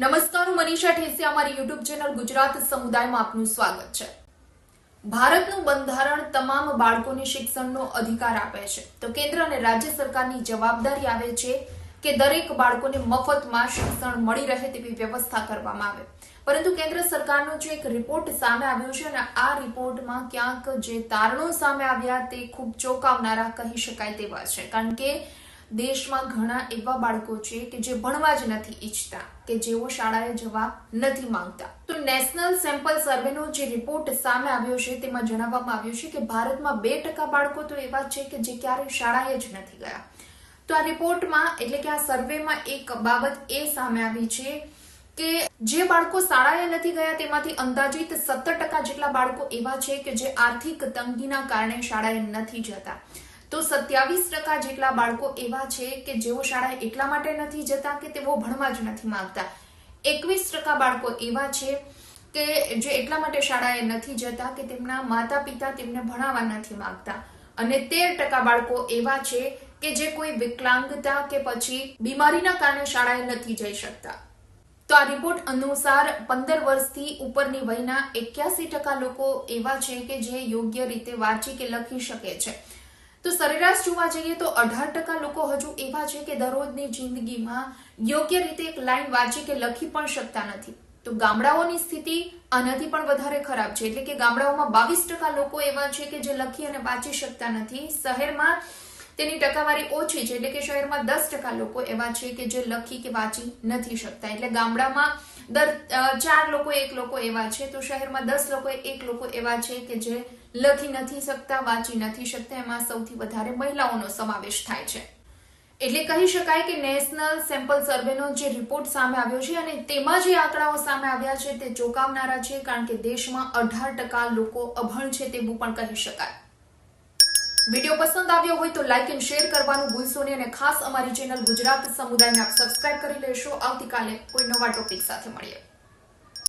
નમસ્કાર, હું મનીષા ઠેસી, અમારી યુટ્યુબ ચેનલ ગુજરાત સમુદાયમાં આપનું સ્વાગત છે. ભારતનું બંધારણ તમામ બાળકોને શિક્ષણનો અધિકાર આપે છે. તો કેન્દ્ર અને રાજ્ય સરકારની જવાબદારી આવે છે કે દરેક બાળકોને મફતમાં શિક્ષણ મળી રહે તેવી વ્યવસ્થા કરવામાં આવે. પરંતુ કેન્દ્ર સરકારનો જે એક રિપોર્ટ સામે આવ્યો છે અને આ રિપોર્ટમાં ક્યાંક જે તારણો સામે આવ્યા તે ખૂબ ચોંકાવનારા કહી શકાય તેવા છે. કારણ કે દેશમાં ઘણા એવા બાળકો છે કે જે ભણવા જ નથી ઈચ્છતા, કે જેઓ શાળાએ જવા નથી માંગતા. તો નેશનલ સેમ્પલ સર્વેનો જે રિપોર્ટ સામે આવ્યો છે તેમાં જણાવવામાં આવ્યું છે કે ભારતમાં બે ટકા બાળકો તો એવા છે કે જે ક્યારેય શાળાએ જ નથી ગયા. તો આ રિપોર્ટમાં, એટલે કે આ સર્વેમાં એક બાબત એ સામે આવી છે કે જે બાળકો શાળાએ નથી ગયા તેમાંથી અંદાજિત સત્તર ટકા જેટલા બાળકો એવા છે કે જે આર્થિક તંગીના કારણે શાળાએ નથી જતા. તો સત્યાવીસ ટકા જેટલા બાળકો એવા છે કે જેઓ શાળાએ એટલા માટે નથી જતા કે તેઓ ભણવા જ નથી માંગતા. એકવીસ ટકા બાળકો એવા છે કે જે એટલા માટે શાળાએ નથી જતા કે તેમના માતા પિતા તેમને ભણાવવા નથી માંગતા. અને તેર ટકા બાળકો એવા છે કે જે કોઈ વિકલાંગતા કે પછી બીમારીના કારણે શાળાએ નથી જઈ શકતા. તો આ રિપોર્ટ અનુસાર પંદર વર્ષથી ઉપરની વયના એક્યાસી ટકા લોકો એવા છે કે જે યોગ્ય રીતે વાંચી કે લખી શકે છે. તો સરેરાશ જોવા જઈએ તો અઢાર ટકા લોકો હજુ એવા છે કે દરરોજની જિંદગીમાં યોગ્ય રીતે એક લાઈન વાંચી કે લખી પણ શકતા નથી. તો ગામડાઓની સ્થિતિ આનાથી પણ વધારે ખરાબ છે. એટલે કે ગામડાઓમાં બાવીસ ટકા લોકો એવા છે કે જે લખી અને વાંચી શકતા નથી. શહેરમાં તેની ટકાવારી ઓછી છે. એટલે કે શહેરમાં દસ ટકા લોકો એવા છે કે જે લખી કે વાંચી નથી શકતા. એટલે ગામડામાં દર ચાર લોકો એક લોકો એવા છે. તો શહેરમાં દસ લોકો એક લોકો એવા છે કે જે લખી નથી શકતા, વાંચી નથી શકતા, એમાં સૌથી વધારે મહિલાઓનો સમાવેશ થાય છે. એટલે કહી શકાય કે નેશનલ સેમ્પલ સર્વેનો જે રિપોર્ટ સામે આવ્યો છે અને તેમાં જે આંકડાઓ સામે આવ્યા છે તે ચોંકાવનારા છે, કારણ કે દેશમાં અઢાર ટકા લોકો અભણ છે તેવું પણ કહી શકાય. વીડિયો પસંદ આવ્યો હોય તો લાઇક એન્ડ શેર કરવાનું ભૂલશો નહીં અને ખાસ અમારી ચેનલ ગુજરાત સમુદાયને આપ સબસ્ક્રાઇબ કરી લેશો. આવતીકાલે કોઈ નવા ટોપિક સાથે મળીએ.